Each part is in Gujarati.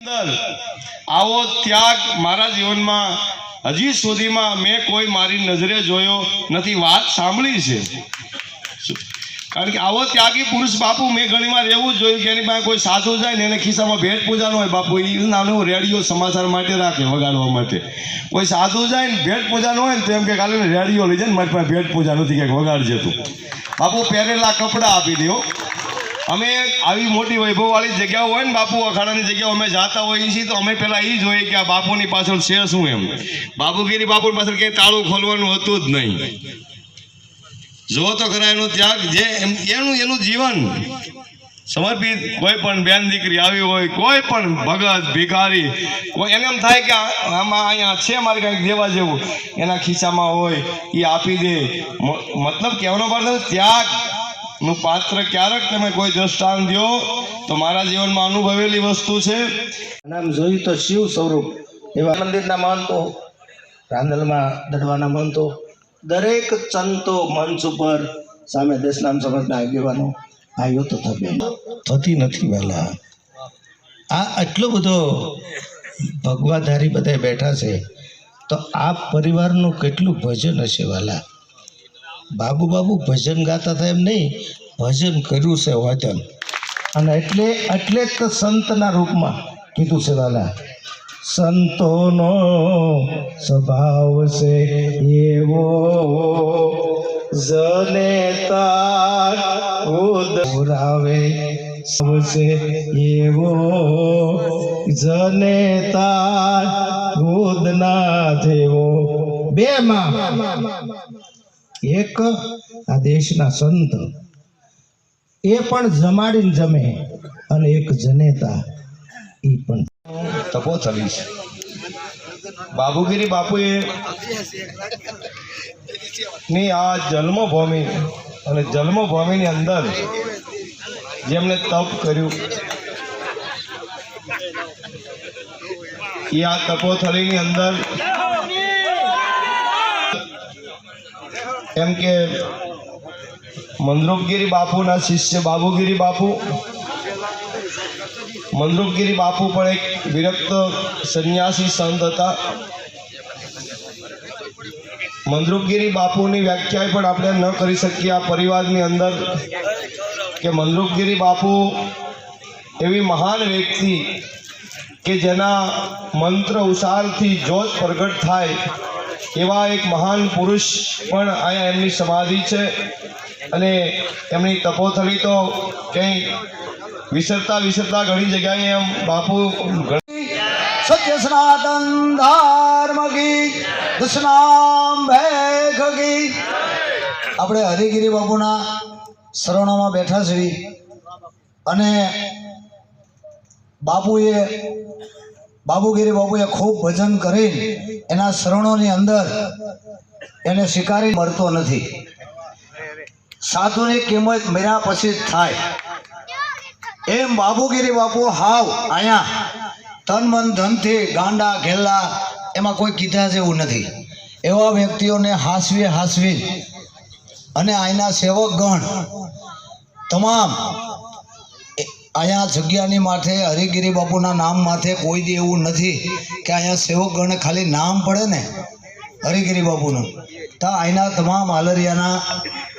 આવો ત્યાગ મારા જીવનમાં હજી સુધીમાં મેં કોઈ મારી નજરે જોયો નથી, વાત સાંભળી છે. કારણ કે આવો ત્યાગી પુરુષ બાપુ મેં ઘણી વાર એવું જોયું કે એની પાસે કોઈ સાધુ જાય ને એને ખિસ્સામાં ભેટ પૂજાનો હોય બાપુ એ નાનું રેડિયો સમાચાર માટે રાખે, વગાડવા માટે. કોઈ સાધુ જાય ને ભેટ પૂજાનો હોય ને તો એમ કે કાલે રેડિયો લઈ જાય ને મારી પાસે ભેટ પૂજા નથી, ક્યાંક વગાડજે તું. બાપુ પહેરેલા કપડાં આપી દો અમે આવી મોટી વૈભવવાળી જગ્યાઓ હોય ને બાપુ અખાડાની જગ્યાઓ અમે જાતા હોઈએ છીએ, તો અમે પહેલાં એ જોઈએ કે આ બાપુની પાછળ છે શું એમ. બાપુગીરી બાપુની પાછળ કંઈ તાળું ખોલવાનું હતું જ નહીં. જો તો ખરા એનો ત્યાગ જે એનું એનું જીવન. સમર્પિત કોઈ પણ બેન દીકરી આવી હોય, કોઈ પણ ભગત, ભિખારી, કોઈ એને એમ થાય કે આમાં અહીંયા છે મારે કંઈક દેવા જેવું. એના ખિસ્સામાં હોય એ આપી દે. મતલબ કહેવાનો મતલબ ત્યાગ નું પાત્ર ક્યારેક તમે કોઈ દ્રષ્ટાંત દો તો મારા જીવનમાં અનુભવેલી વસ્તુ છે. નામ જોયું તો શિવ સ્વરૂપ એવા મંદિરના મહંતો રાંદલમાં દડવાના મહંતો દરેક ચંતો મંચ ઉપર સામે દેશનામ સમાજના આગેવાનો આવ્યો તો બહેનો. થતી નથી વહેલા આ આટલો બધો ભગવાધારી બધા બેઠા છે તો આ પરિવારનું કેટલું ભજન હશે વાલા? બાબુ બાબુ ભજન ગાતા હતા એમ નહીં ભજન કર્યું છે વચન. અને એટલે એટલે જ સંતના રૂપમાં કીધું છે દાદા. સંતોનો સ્વભાવ છે એવો. જનેતા ઉદરાવે છે એવો. જનેતા ઉદના જેવો. બે માં. એક આ દેશના સંત. એ પણ જમાડીને જમે અને એક જનેતા એ પણ તપોથલી છે. બાબુગીરી બાપુએ ની આ જન્મભૂમિ અને જન્મભૂમિની અંદર જેમને તપ કર્યું એ આ તપોથળીની અંદર એમ કે મંદ્રોપગીરી બાપુના શિષ્ય બાબુગીરી બાપુ. મંદરૂપગીરી બાપુ પણ એક વિરક્ત સંન્યાસી સંત હતા. મંદરૂપગીરી બાપુની વ્યાખ્યા પણ આપણે ન કરી શકીએ આ પરિવારની અંદર કે મંદરૂપગીરી બાપુ એવી મહાન વ્યક્તિ કે જેના મંત્ર ઉસારથી જોત પ્રગટ થાય એવા એક મહાન પુરુષ પણ અહીંયા એમની સમાધિ છે. અને એમની તપોથલી તો કંઈ વિસરતા વિસરતા ઘણી જગ્યાએ એમ બાપુ સત્ય સનાતન ધર્મ ભેખ કી. આપણે હરિગીરી બાપુના શરણોમાં બેઠા છીએ. અને બાપુએ બાબુગીરી બાપુએ ખૂબ ભજન કરી એના શરણોની અંદર એને સ્વીકારી મળતો નથી. સાધુની કિંમત મેળ્યા પછી થાય. એમ બાબુગીરી બાપુ હાવ અહીંયા તન મન ધનથી ગાંડા ઘેલા એમાં કોઈ કીધા જેવું નથી. એવા વ્યક્તિઓને હાસવી હાસવી અને અહીંના સેવકગણ તમામ અહીંયા જગ્યાની માથે, હરિગીરી બાપુના નામ માથે કોઈ દી એવું નથી કે અહીંયા સેવકગણ ખાલી નામ પડે ને, હરિગીરી બાપુનું. તો અહીંના તમામ હાલરિયાના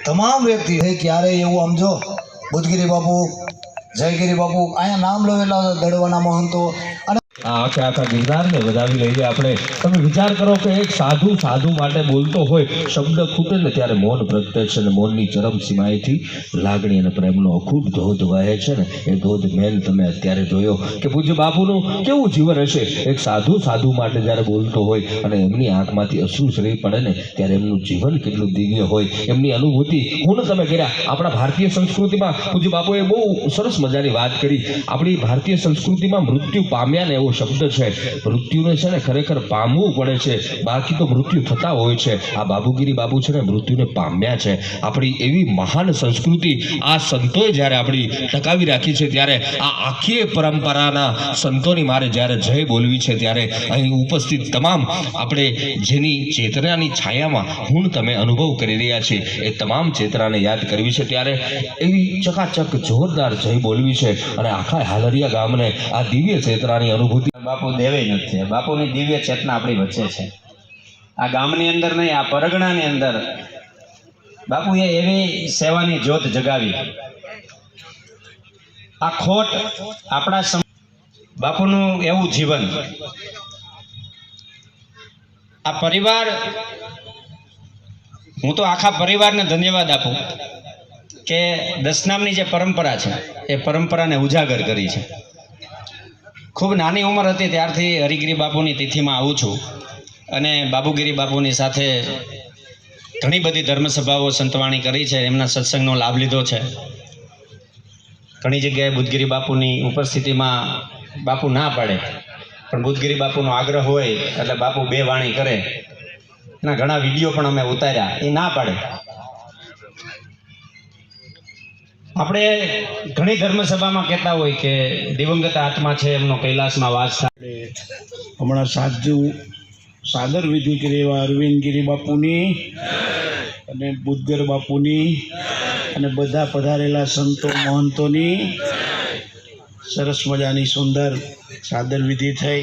તમામ વ્યક્તિ ક્યારેય એવું સમજો બુધગીરી બાપુ, જયગીરી બાપુ, અહીંયા નામ લવેલા દડવાના મહંતો આખે આખા ગિરનારને વધાવી લઈએ આપણે. તમે વિચાર કરો કે એક સાધુ સાધુ માટે બોલતો હોય, શબ્દ ખૂટે ને ત્યારે મૌન પ્રત્યક્ષ અને મૌનની ચરમ સીમાએથી લાગણી અને પ્રેમનો અખૂટ ધોધ વહે છે ને, એ ધોધ મેલ તમે અત્યારે જોયો કે પૂજ્ય બાપુનું કેવું જીવન હશે? એક સાધુ સાધુ માટે જ્યારે બોલતો હોય અને એમની આંખમાંથી અશ્રુ શ્રી પડે ને, ત્યારે એમનું જીવન કેટલું દિવ્ય હોય, એમની અનુભૂતિ. હું તમે કર્યા. આપણા ભારતીય સંસ્કૃતિમાં પૂજ્ય બાપુએ બહુ સરસ મજાની વાત કરી. આપણી ભારતીય સંસ્કૃતિમાં મૃત્યુ પામ્યા ને એવો શબ્દ છે. મૃત્યુને છે ને ખરેખર પામવું પડે છે. બાકી તો મૃત્યુ થતા હોય છે. આ બાબુગીરી બાબુ છે ને મૃત્યુને પામ્યા છે. આપણી એવી મહાન સંસ્કૃતિ આ સંતોએ જ્યારે આપણી ટકાવી રાખી છે ત્યારે આ આખી પરંપરાના સંતોની મારે જ્યારે જય બોલવી છે ત્યારે અહીં ઉપસ્થિત તમામ આપણે જેની ચેતનાની છાયામાં હું તમે અનુભવ કરી રહ્યા છીએ એ તમામ ચેતનાને યાદ કરવી છે ત્યારે એવી ચકાચક, જોરદાર જય બોલવી છે. અને આખા હાલરિયા ગામને આ દિવ્ય ચેતનાની અનુભવ અનુભૂતિ બાપુ દેવે નથી બાપુની દિવ્ય ચેતના આપણી વચ્ચે છે. આ ગામની અંદર નહીં, આ પરગણાની અંદર બાપુએ એવી સેવાની જ્યોત જગાવી. આ ખોટ આપણા બાપુનું એવું જીવન. આ પરિવાર, હું તો આખા પરિવારને ધન્યવાદ આપું કે દસનામની જે પરંપરા છે, એ પરંપરાને ઉજાગર કરી છે. ખૂબ નાની ઉંમર હતી ત્યારથી હરિગીરી બાપુની તિથિમાં આવું છું. અને બાબુગીરી બાપુની સાથે ઘણી બધી ધર્મસભાઓ સંતવાણી કરી છે, એમના સત્સંગનો લાભ લીધો છે. ઘણી જગ્યાએ બુદ્ધગીરી બાપુની ઉપસ્થિતિમાં બાપુ ના પાડે, પણ બુદ્ધગીરી બાપુનો આગ્રહ હોય એટલે બાપુ બે વાણી કરે. એના ઘણા વીડિયો પણ અમે ઉતાર્યા, એ ના પાડે. આપણે ઘણી ધર્મસભામાં કહેતા હોય કે દિવંગત આત્મા છે એમનો કૈલાસમાં વાસ થાય. હમણાં સાધુ સાદર વિધિ કરી એવા અરવિંદગીરી બાપુની અને બુદ્ધર બાપુની અને બધા પધારેલા સંતો મહંતોની સરસ મજાની સુંદર સાદર વિધિ થઈ.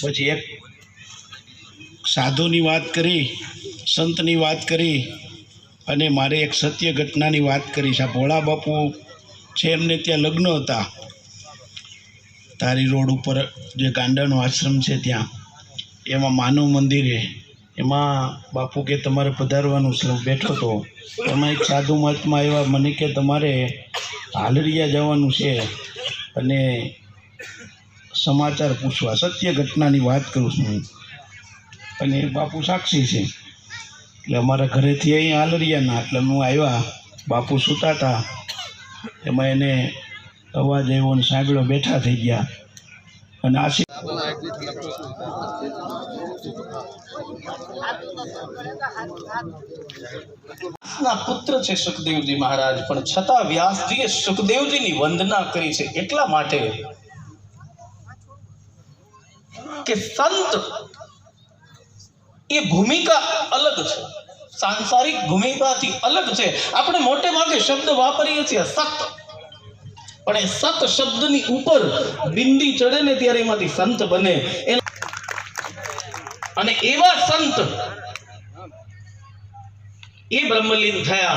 પછી એક સાધુની વાત કરી, સંતની વાત કરી. અને મારે એક સત્ય ઘટનાની વાત કરી છે. ભોળા બાપુ છે એમને ત્યાં લગ્ન હતા. તારી રોડ ઉપર જે ગાંડાનો આશ્રમ છે ત્યાં. એમાં માનવ મંદિરે એમાં બાપુ કે તમારે પધારવાનું છે. બેઠો તો. એમાં એક સાધુ મહાત્મા આવ્યા, મને કે તમારે હાલરિયા જવાનું છે. અને સમાચાર પૂછવા. સત્ય ઘટનાની વાત કરું છું અને બાપુ સાક્ષી છે. એટલે અમારા ઘરેથી અહીં આલરિયાના, એટલે હું આવ્યા, બાપુ સૂતા હતા એમાં એને અવાજ આવ્યો અને સાંભળ્યો, બેઠા થઈ ગયા. અને આશી પુત્ર છે સુખદેવજી મહારાજ, પણ છતાં વ્યાસજીએ સુખદેવજીની વંદના કરી છે એટલા માટે કે સંત એ ભૂમિકા અલગ છે. સાંસારિક ભૂમિકાથી અલગ છે. આપણે મોટે ભાગે શબ્દ વાપરીએ છીએ સત. પણ એ સત શબ્દની ઉપર બિંદી ચડે ને ત્યારે એમાંથી સંત બને. અને એવા સંત એ બ્રહ્મલીન થયા.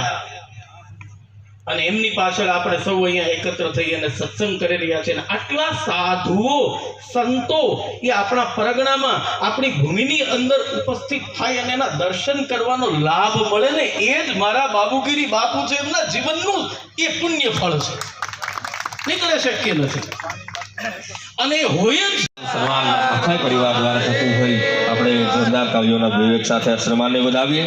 અને એમની પાછળ આપણે સૌ અહીંયા એકત્ર થઈ અને સત્સંગ કરી રહ્યા છીએ. આટલા સાધુઓ, સંતો એ આપણા પરગણામાં આપણી ભૂમિની અંદર ઉપસ્થિત થાય અને એના દર્શન કરવાનો લાભ મળે ને એ જ મારા બાબુગીરી બાપુ છે. એમના જીવનનું એ પુણ્ય ફળ છે. નીકળે શક્ય નથી? અને હોય જ સમાન આખા પરિવાર દ્વારા થતું હોય, આપણે જોરદાર કાવ્યોના વિવેક સાથે સન્માનને વધાવીએ.